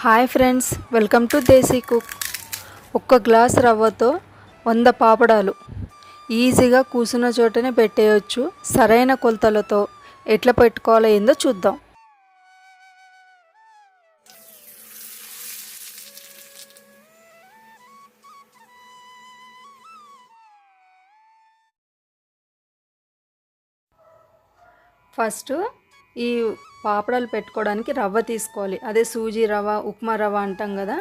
Hi friends welcome to Desi cook. ఒక్క glass రవ్వతో వంద పాపడాలు. ఈజీగా కూర్చున్న చోటనే పెట్టేయచ్చు. సరైన కొలతలతో ఎట్లా పెట్టుకోవాలో ఏందో చూద్దాం. ఫస్ట్ ఈ పాపడాలు పెట్టుకోవడానికి రవ్వ తీసుకోవాలి. అదే సూజీ రవ్వ ఉప్మా రవ్వ అంటాం కదా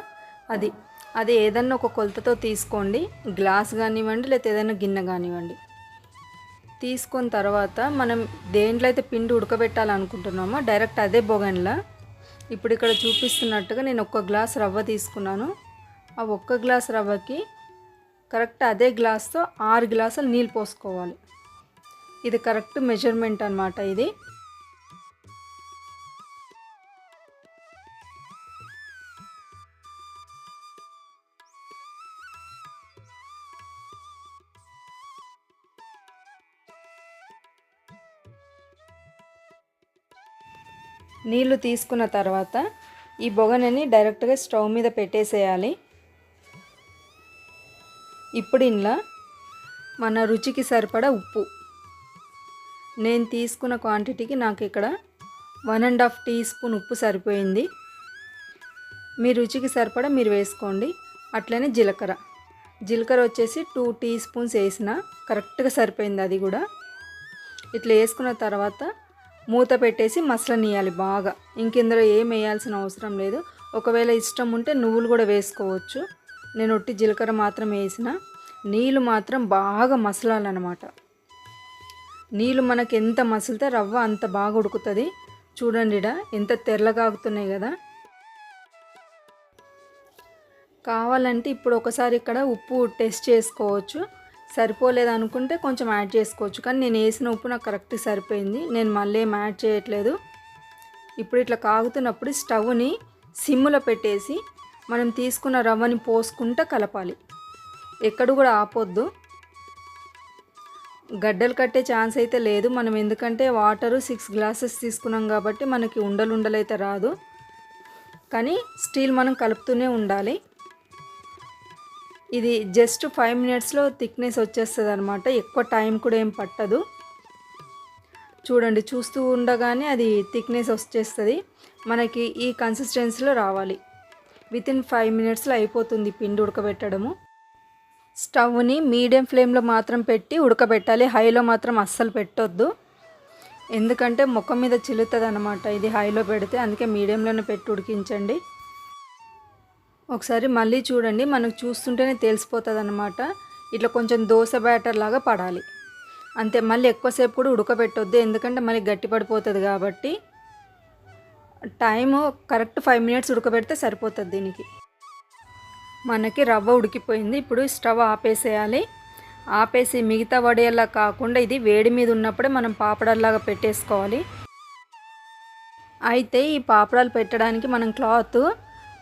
అది. అది ఏదన్నా ఒక కొలతతో తీసుకోండి. గ్లాస్ కానివ్వండి లేకపోతే ఏదైనా గిన్నె కానివ్వండి. తీసుకున్న తర్వాత మనం దేంట్లో అయితే పిండి ఉడకబెట్టాలనుకుంటున్నామో డైరెక్ట్ అదే బొగన్లా. ఇప్పుడు ఇక్కడ చూపిస్తున్నట్టుగా నేను ఒక్క గ్లాస్ రవ్వ తీసుకున్నాను. ఆ ఒక్క గ్లాస్ రవ్వకి కరెక్ట్ అదే గ్లాస్తో ఆరు గ్లాసులు నీళ్ళు పోసుకోవాలి. ఇది కరెక్ట్ మెజర్మెంట్ అనమాట ఇది. నీళ్ళు తీసుకున్న తర్వాత ఈ బొగనని డైరెక్ట్గా స్టవ్ మీద పెట్టేసేయాలి. ఇప్పుడు ఇంట్లో మన రుచికి సరిపడా ఉప్పు. నేను తీసుకున్న క్వాంటిటీకి నాకు ఇక్కడ one and half teaspoon ఉప్పు సరిపోయింది. మీ రుచికి సరిపడా మీరు వేసుకోండి. అట్లనే జీలకర్ర. జీలకర్ర వచ్చేసి టూ టీ స్పూన్స్ వేసిన కరెక్ట్గా సరిపోయింది అది కూడా. ఇట్లా వేసుకున్న తర్వాత మూత పెట్టేసి మసలనియాలి బాగా. ఇంకెందులో ఏం వేయాల్సిన అవసరం లేదు. ఒకవేళ ఇష్టం ఉంటే నువ్వులు కూడా వేసుకోవచ్చు. నేను ఒట్టి జీలకర్ర మాత్రం వేసిన నీళ్ళు మాత్రం బాగా మసలాలన్నమాట. నీళ్ళు మనకి ఎంత మసిలితే రవ్వ అంత బాగా ఉడుకుతుంది. చూడండి ఎంత తెల్లగాగుతున్నాయి కదా. కావాలంటే ఇప్పుడు ఒకసారి ఇక్కడ ఉప్పు టెస్ట్ చేసుకోవచ్చు. సరిపోలేదు అనుకుంటే కొంచెం యాడ్ చేసుకోవచ్చు. కానీ నేను వేసిన ఉప్పు నాకు కరెక్ట్ సరిపోయింది. నేను మళ్ళీ ఏం యాడ్ చేయట్లేదు. ఇప్పుడు ఇట్లా కాగుతున్నప్పుడు స్టవ్ని సిమ్లో పెట్టేసి మనం తీసుకున్న రవ్వని పోసుకుంటూ కలపాలి. ఎక్కడ కూడా ఆపొద్దు. గడ్డలు కట్టే ఛాన్స్ అయితే లేదు. మనం ఎందుకంటే వాటరు సిక్స్ గ్లాసెస్ తీసుకున్నాం కాబట్టి మనకి ఉండలు ఉండలు అయితే రాదు. కానీ స్టీల్ మనం కలుపుతూనే ఉండాలి. ఇది జస్ట్ ఫైవ్ మినిట్స్లో థిక్నెస్ వచ్చేస్తుంది అనమాట ఎక్కువ టైం కూడా ఏం పట్టదు. చూడండి చూస్తూ ఉండగానే అది థిక్నెస్ వచ్చేస్తుంది. మనకి ఈ కన్సిస్టెన్సీలో రావాలి. విత్ ఇన్ ఫైవ్ మినిట్స్లో అయిపోతుంది పిండి ఉడకబెట్టడము. స్టవ్ని మీడియం ఫ్లేమ్లో మాత్రం పెట్టి ఉడకబెట్టాలి. హైలో మాత్రం అస్సలు పెట్టొద్దు. ఎందుకంటే ముఖం మీద చిల్లుతుంది అనమాట ఇది హైలో పెడితే అందుకే మీడియంలోనే పెట్టి ఉడికించండి. ఒకసారి మళ్ళీ చూడండి మనకు చూస్తుంటేనే తెలిసిపోతుంది అనమాట ఇట్లా కొంచెం దోశ బ్యాటర్ లాగా పడాలి. అంతే మళ్ళీ ఎక్కువసేపు కూడా ఉడకబెట్టొద్దు ఎందుకంటే మళ్ళీ గట్టి పడిపోతుంది కాబట్టి. టైము కరెక్ట్ ఫైవ్ మినిట్స్ ఉడకబెడితే సరిపోతుంది దీనికి. మనకి రవ్వ ఉడికిపోయింది ఇప్పుడు స్టవ్ ఆపేసేయాలి. ఆపేసి మిగతా వడేలా కాకుండా ఇది వేడి మీద ఉన్నప్పుడే మనం పాపడాల్లాగా పెట్టేసుకోవాలి. అయితే ఈ పాపడాలు పెట్టడానికి మనం క్లాత్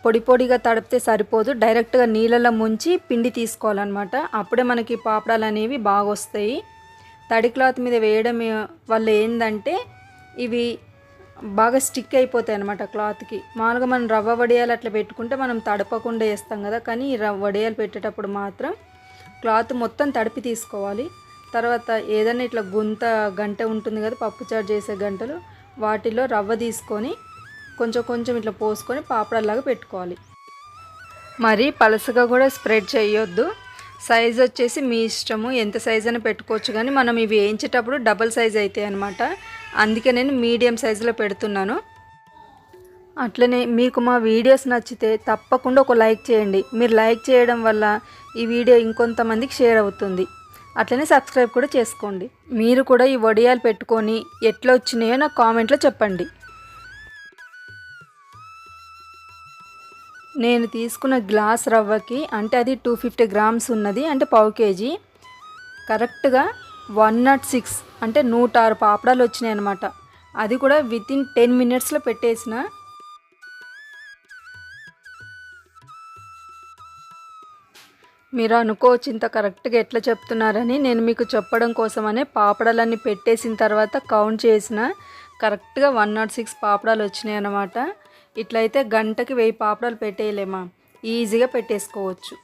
పొడి పొడిగా తడిపితే సరిపోదు. డైరెక్ట్గా నీళ్ళలో ముంచి పిండి తీసుకోవాలన్నమాట. అప్పుడే మనకి పాపడాలు అనేవి బాగా వస్తాయి. తడి క్లాత్ మీద వేయడం వల్ల ఏంటంటే ఇవి బాగా స్టిక్ అయిపోతాయి అనమాట క్లాత్కి. మామూలుగా మనం రవ్వ వడియాలు అట్లా పెట్టుకుంటే మనం తడపకుండా వేస్తాం కదా. కానీ ఈ రవ్వ వడియాలు పెట్టేటప్పుడు మాత్రం క్లాత్ మొత్తం తడిపి తీసుకోవాలి. తర్వాత ఏదైనా ఇట్లా గుంత గంట ఉంటుంది కదా పప్పుచారు చేసే గంటలు వాటిలో రవ్వ తీసుకొని కొంచెం కొంచెం ఇట్లా పోసుకొని పాపడలాగా పెట్టుకోవాలి. మరి పలసగా కూడా స్ప్రెడ్ చేయొద్దు. సైజ్ వచ్చేసి మీ ఇష్టము ఎంత సైజ్ అని పెట్టుకోవచ్చు. కానీ మనం ఇవి వేయించేటప్పుడు డబల్ సైజ్ అవుతాయి అనమాట అందుకే నేను మీడియం సైజులో పెడుతున్నాను. అట్లనే మీకు మా వీడియోస్ నచ్చితే తప్పకుండా ఒక లైక్ చేయండి. మీరు లైక్ చేయడం వల్ల ఈ వీడియో ఇంకొంతమందికి షేర్ అవుతుంది. అట్లనే సబ్స్క్రైబ్ కూడా చేసుకోండి. మీరు కూడా ఈ వడియాలు పెట్టుకొని ఎట్లా వచ్చినాయో నాకు కామెంట్లో చెప్పండి. నేను తీసుకున్న గ్లాస్ రవ్వకి అంటే అది టూ ఫిఫ్టీ గ్రామ్స్ ఉన్నది అంటే పావు కేజీ. కరెక్ట్గా వన్ నాట్ సిక్స్ అంటే నూట ఆరు పాపడాలు వచ్చినాయి అనమాట అది కూడా విత్ ఇన్ టెన్ మినిట్స్లో పెట్టేసిన. మీరు అనుకోవచ్చు ఇంత కరెక్ట్గా ఎట్లా చెప్తున్నారని నేను మీకు చెప్పడం కోసమనే పాపడాలన్నీ పెట్టేసిన తర్వాత కౌంట్ చేసిన. కరెక్ట్గా వన్ నాట్ సిక్స్ పాపడాలు వచ్చినాయి అన్నమాట. ఇట్లయితే గంటకి వెయ్యి పాపడాలు పెట్టేయలేమా? ఈజీగా పెట్టేసుకోవచ్చు.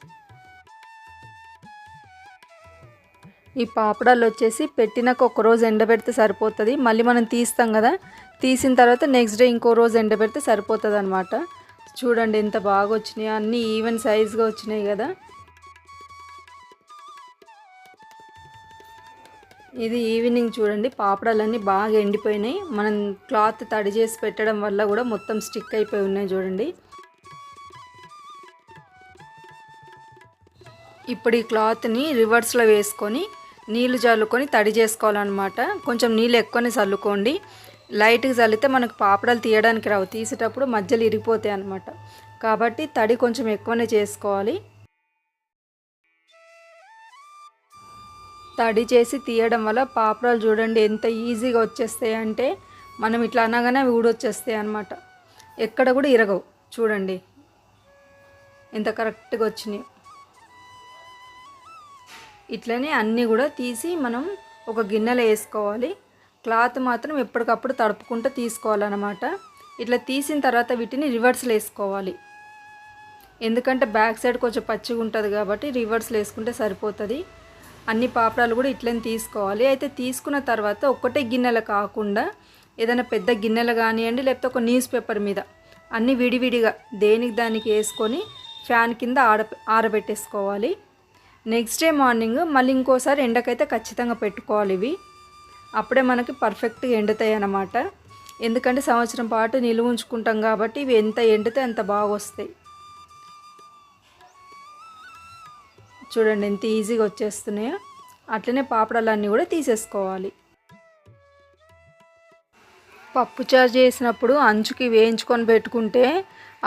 ఈ పాపడాలు వచ్చేసి పెట్టినాక ఒక రోజు ఎండబెడితే సరిపోతుంది. మళ్ళీ మనం తీస్తాం కదా? తీసిన తర్వాత నెక్స్ట్ డే ఇంకో రోజు ఎండబెడితే సరిపోతుంది అనమాట చూడండి ఎంత బాగా వచ్చినాయి అన్నీ ఈవెన్ సైజ్గా వచ్చినాయి కదా? ఇది ఈవినింగ్ చూడండి. పాపడాలన్నీ బాగా ఎండిపోయినాయి. మనం క్లాత్ తడి చేసి పెట్టడం వల్ల కూడా మొత్తం స్టిక్ అయిపోయి ఉన్నాయి చూడండి. ఇప్పుడు ఈ క్లాత్ని రివర్స్లో వేసుకొని నీళ్ళు చల్లుకొని తడి చేసుకోవాలన్నమాట. కొంచెం నీళ్ళు ఎక్కువనే చల్లుకోండి. లైట్గా చల్లితే మనకు పాపడాలు తీయడానికి రావు. తీసేటప్పుడు మధ్యలో ఇరిగిపోతాయి అన్నమాట. కాబట్టి తడి కొంచెం ఎక్కువనే చేసుకోవాలి. తడి చేసి తీయడం వల్ల పాపడాలు చూడండి ఎంత ఈజీగా వచ్చేస్తాయి అంటే మనం ఇట్లా అనగానే అవి ఊడొచ్చేస్తాయి అనమాట ఎక్కడ కూడా ఇరగవు. చూడండి. ఎంత కరెక్ట్గా వచ్చినాయి. ఇట్లనే అన్నీ కూడా తీసి మనం ఒక గిన్నెలో వేసుకోవాలి. క్లాత్ మాత్రం ఎప్పటికప్పుడు తడుపుకుంటూ తీసుకోవాలన్నమాట. ఇట్లా తీసిన తర్వాత వీటిని రివర్స్లో వేసుకోవాలి. ఎందుకంటే బ్యాక్ సైడ్ కొంచెం పచ్చిగా ఉంటుంది కాబట్టి రివర్స్లో వేసుకుంటే సరిపోతుంది. అన్ని పాపడాలు కూడా ఇట్లనే తీసుకోవాలి. అయితే తీసుకున్న తర్వాత ఒక్కటే గిన్నెలు కాకుండా ఏదైనా పెద్ద గిన్నెలు కానివ్వండి లేకపోతే ఒక న్యూస్ పేపర్ మీద అన్నీ విడివిడిగా దేనికి దానికి వేసుకొని ఫ్యాన్ కింద ఆడ ఆరబెట్టేసుకోవాలి. నెక్స్ట్ డే మార్నింగ్ మళ్ళీ ఇంకోసారి ఎండకైతే ఖచ్చితంగా పెట్టుకోవాలి ఇవి. అప్పుడే మనకి పర్ఫెక్ట్గా ఎండుతాయి అన్నమాట. ఎందుకంటే సంవత్సరం పాటు నిలువ ఉంచుకుంటాం కాబట్టి ఇవి ఎంత ఎండితే అంత బాగా వస్తాయి చూడండి ఎంత ఈజీగా వచ్చేస్తున్నాయో. అట్లనే పాపడాలన్నీ కూడా తీసేసుకోవాలి. పప్పు చారు చేసినప్పుడు అంచుకి వేయించుకొని పెట్టుకుంటే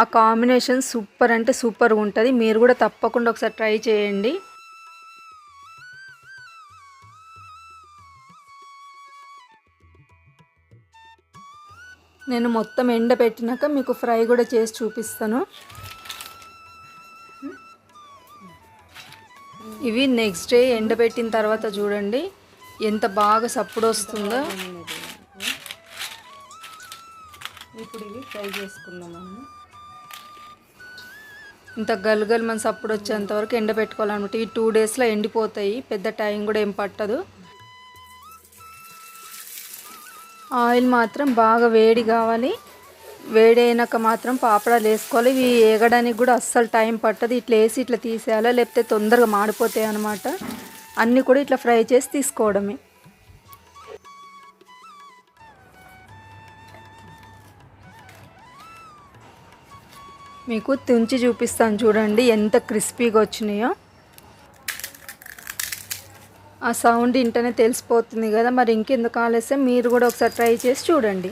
ఆ కాంబినేషన్ సూపర్ అంటే సూపర్గా ఉంటుంది. మీరు కూడా తప్పకుండా ఒకసారి ట్రై చేయండి. నేను మొత్తం ఎండ పెట్టినాక మీకు ఫ్రై కూడా చేసి చూపిస్తాను. ఇవి నెక్స్ట్ డే ఎండబెట్టిన తర్వాత చూడండి ఎంత బాగా సప్పుడు వస్తుందో. ఇప్పుడు ఇవి ఫ్రై చేసుకుందాం మనం ఇంత గలగలు మన సప్పుడు వచ్చేంత వరకు ఎండబెట్టుకోవాలన్నమాట ఈ టూ డేస్లో ఎండిపోతాయి పెద్ద టైం కూడా ఏం పట్టదు. ఆయిల్ మాత్రం బాగా వేడి కావాలి. వేడైనాక మాత్రం పాపడాలు వేసుకోవాలి. ఇవి ఏగడానికి కూడా అస్సలు టైం పట్టదు. ఇట్లా వేసి ఇట్లా తీసేయాలి లేకపోతే తొందరగా మాడిపోతాయి అన్నమాట. అన్నీ కూడా ఇట్లా ఫ్రై చేసి తీసుకోవడమే. మీకు తుంచి చూపిస్తాను చూడండి ఎంత క్రిస్పీగా వచ్చినాయో. ఆ సౌండ్ ఇంటనే తెలిసిపోతుంది కదా మరి ఇంకెందుకు ఆలస్యం? మీరు కూడా ఒకసారి ట్రై చేసి చూడండి.